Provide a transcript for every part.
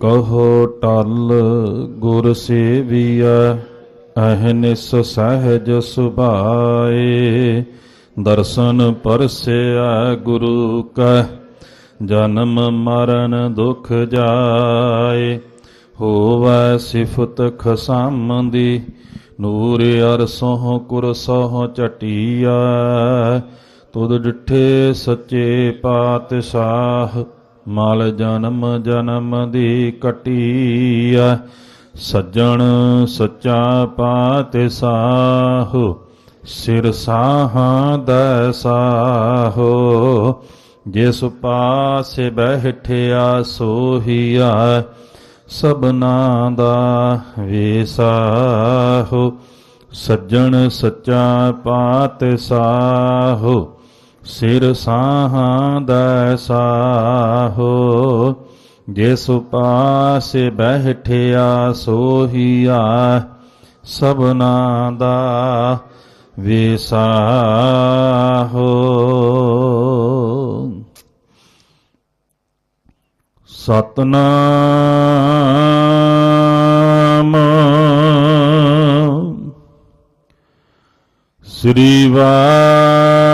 ਕਹੋ ਟਲ ਗੁਰ ਸੇਵੀਐ ਅਹਨਿਸ ਸਹਿਜ ਸੁਭਾਏ। ਦਰਸ਼ਨ ਪਰਸਿਆ ਗੁਰੂ ਕੈ, ਜਨਮ ਮਰਨ ਦੁਖ ਜਾਏ। ਹੋਵੈ ਸਿਫਤ ਖਸਮ ਦੀ ਨੂਰ ਅਰਸੋਂ ਕੁਰਸੋਂ ਚਟੀਆ ਤੁਧ ਡਿਠੇ ਸੱਚੇ ਪਾਤਸ਼ਾਹ ਮਲ ਜਨਮ ਜਨਮ ਦੀ ਕਟੀਆ ਸੱਜਣ ਸੱਚਾ ਪਾਤ ਪਾਤਸ਼ਾਹ ਸਿਰ ਸਾਹਾਂ ਦਾ ਸਾਹੋ, ਜਿਸ ਪਾਸੇ ਬੈਠਿਆ ਸੋਹੀਆ ਸਬਨਾ ਦਾ ਵੇਸਾਹੋ ਸੱਜਣ ਸੱਚਾ ਪਾਤਸ਼ਾਹ ਸਿਰ ਸਾਹਾਂ ਦਾ ਸਾਹੋ ਜਿਸ ਪਾਸੇ ਬੈਠਿਆ ਸੋਹੀਆ ਸਬਨਾ ਦਾ ਵੇਸਾਹੋ। ਸਤਨਾਮ ਸ੍ਰੀ ਵਾਹਿਗੁਰੂ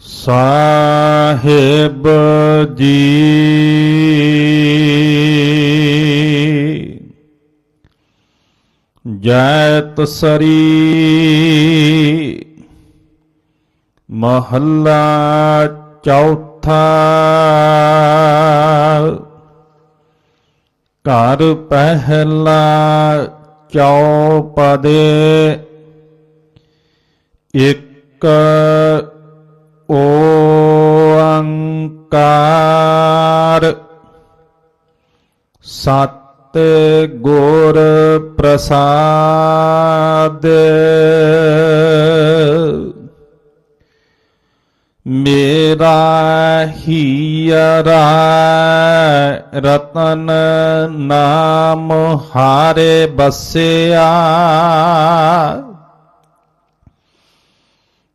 ਸਾਹਿਬ ਜੀ। ਜੈ ਤਸਰੀ ਮਹੱਲਾ ਚੌਥਾ। ਘਰ ਪਹਿਲਾ ਚੌਪਦੇ ਇੱਕ ਓੰਕਾਰ ਸਤ ਗੁਰ ਪ੍ਰਸਾਦ ਮੇਰਾ ਹੀਰਾ ਰਤਨ ਨਾਮ ਹਾਰੇ ਬਸਿਆ।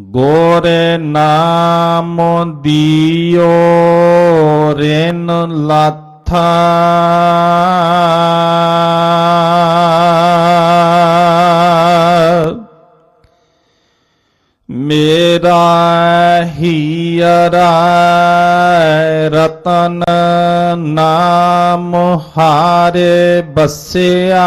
ਗੋਰੇ ਨਾਮ ਦੀਓ ਰੇਨ ਲਾਥਾ। ਮੇਰਾ ਹੀਰਾ ਰਤਨ ਨਾਮ ਹਾਰੇ ਬਸਿਆ।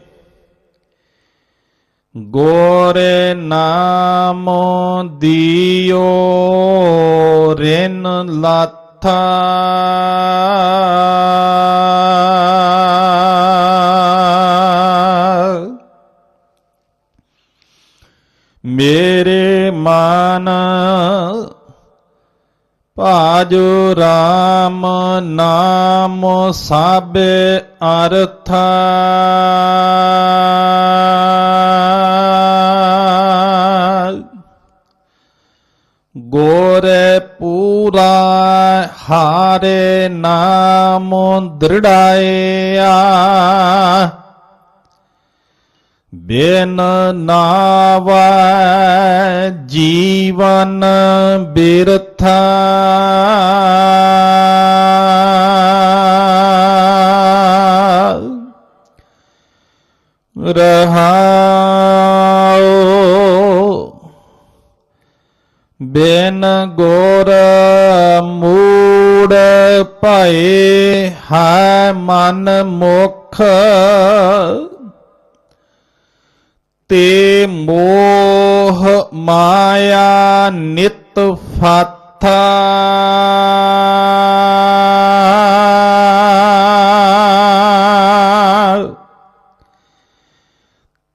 ਗੋਰੇ ਨਾਮ ਦੀਓ ਰੇਨ ਲਾਥਾ। ਮੇਰੇ ਮਨ ਭਾਜੋ RAM ਨਾਮ ਸਾਬੇ ਅਰਥਾ। ਗੋਰੇ ਪੂਰਾ ਹਾਰੇ ਨਾਮ ਦ੍ਰਿੜਾਇਆ। ਬਿਨ ਨਾਵਾ ਜੀਵਨ ਬਿਰਥਾ। ਰਹਾਉ ਬਿਨ ਗੋਰ ਮੂੜ ਭਏ ਹੈ ਮਨ ਮੁਖ ਤੇ ਮੋਹ ਮਾਇਆ ਨਿਤ ਫਾਥਾ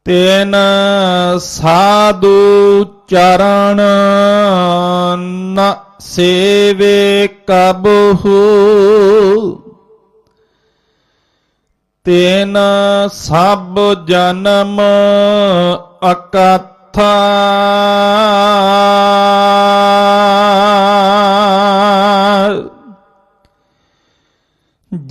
ਤੈਨ ਸਾਧੂ ਚਰਨ ਨ ਸੇਵੇ ਕਬਹੂ। ਤੈਨ ਸਭ ਜਨਮ ਅਕਥਾ।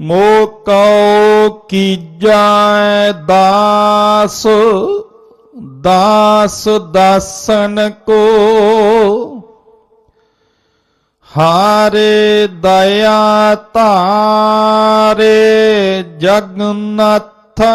ਮੋਕਉ ਕੀਜੈ ਦਾਸ ਦਾਸ ਦਾਸਨ ਕੋ। ਹਾਰੇ ਦਇਆ ਧਾਰੇ ਜਗਨਨਾਥਾ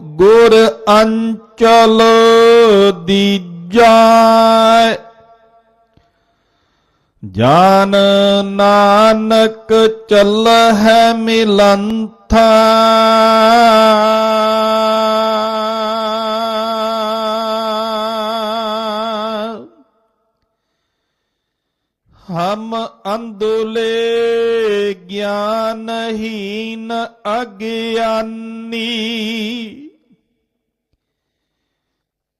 ਗੁਰ ਅੰਚਲ ਦੀਜੈ ਜਾਨ ਨਾਨਕ ਚੱਲ ਹੈ ਮਿਲੰਥਾ। ਹਮ ਅੰਦੁਲੇ ਗਿਆਨਹੀਨ ਅਗਿਆਨੀ।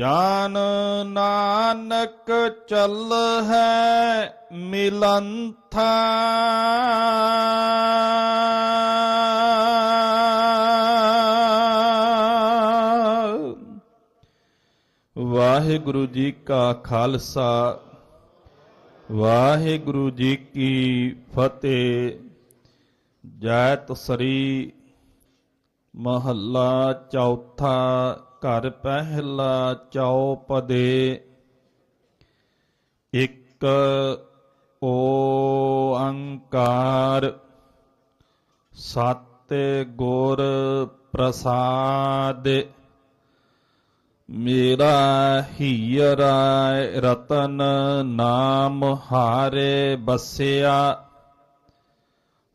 ਜਾਨ ਨਾਨਕ ਚੱਲ ਹੈ ਮਿਲੰਥਾ। ਵਾਹਿਗੁਰੂ ਜੀ ਕਾ ਖਾਲਸਾ, ਵਾਹਿਗੁਰੂ ਜੀ ਕੀ ਫਤਿਹ। ਜੈਤ ਸ੍ਰੀ ਮਹੱਲਾ ਚੌਥਾ ਘਰ ਪਹਿਲਾ ਚੌਪਦੇ ਇੱਕ ਓੰਕਾਰ ਸਤ ਗੁਰ ਪ੍ਰਸਾਦ ਮੇਰਾ ਹੀਰਾ ਰਤਨ ਨਾਮ ਹਾਰੇ ਬਸਿਆ।